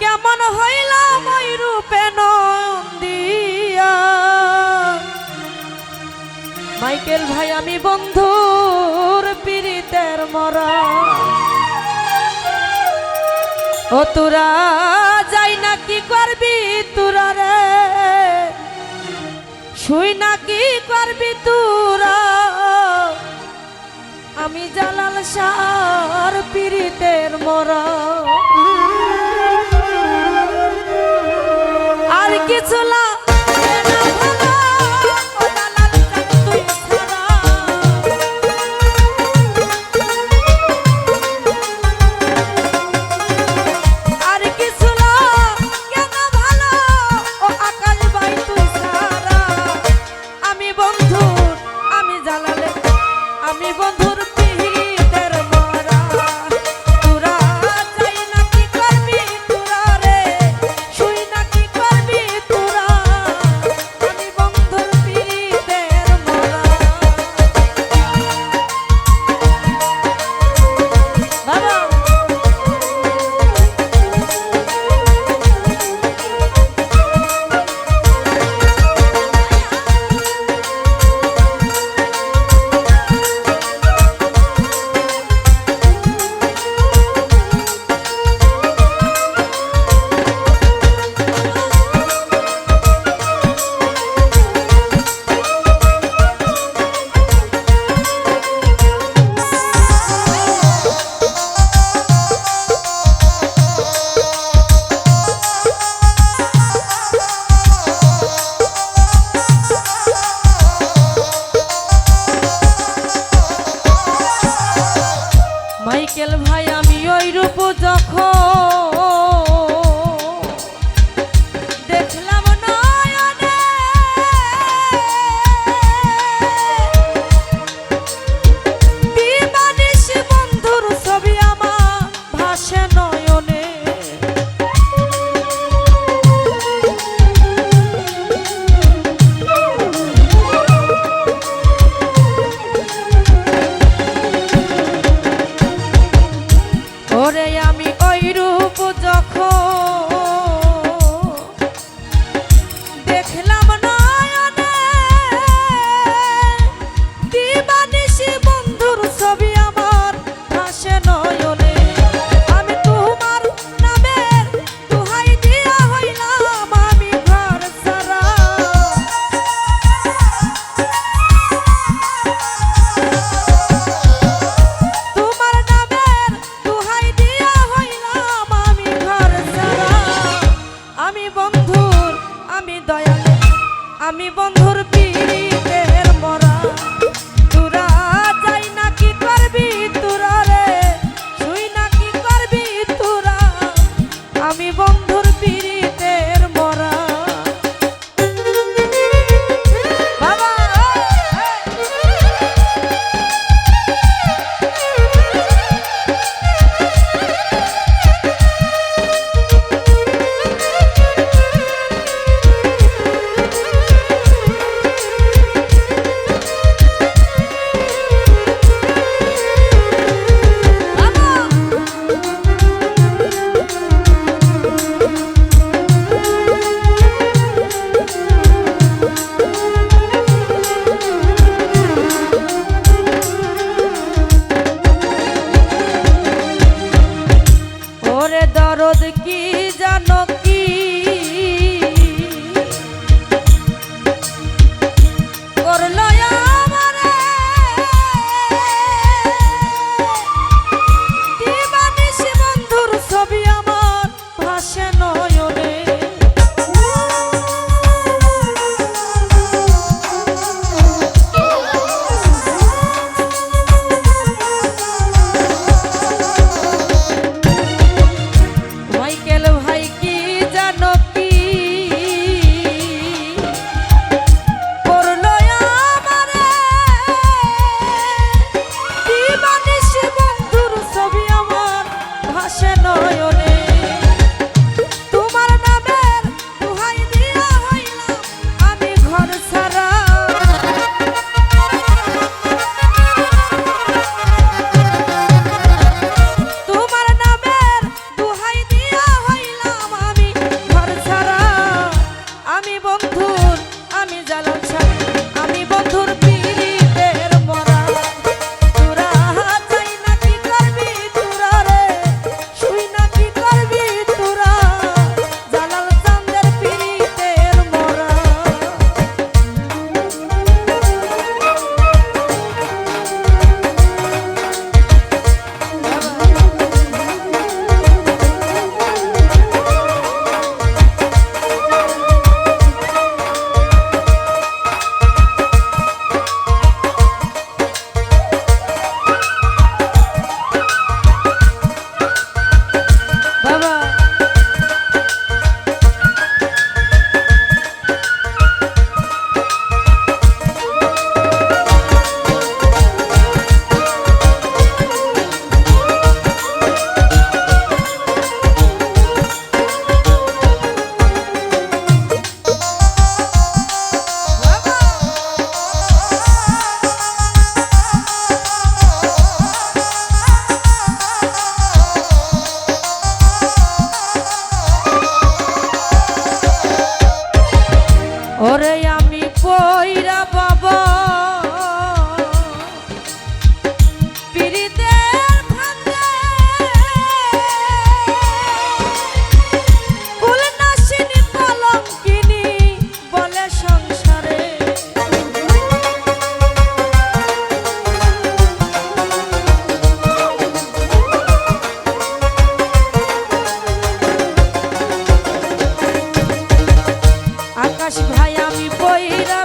কেমন হইলাম ওই রূপে নন্দিয়া? মাইকেল ভাই, আমি বন্ধুর পীড়িতের মরা। ও তোরা যাই না কি করবি তোরা রে? শুই না কি করবি তোরা? আমি জালাল সার পীড়িতের মরা। আকাশ ভাই আমি পইরা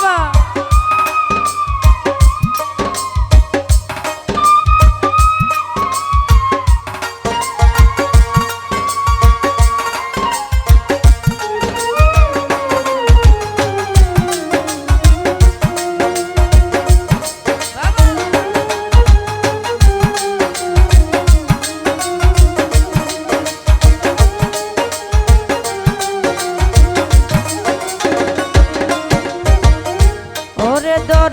Come.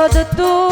দরদ তুমি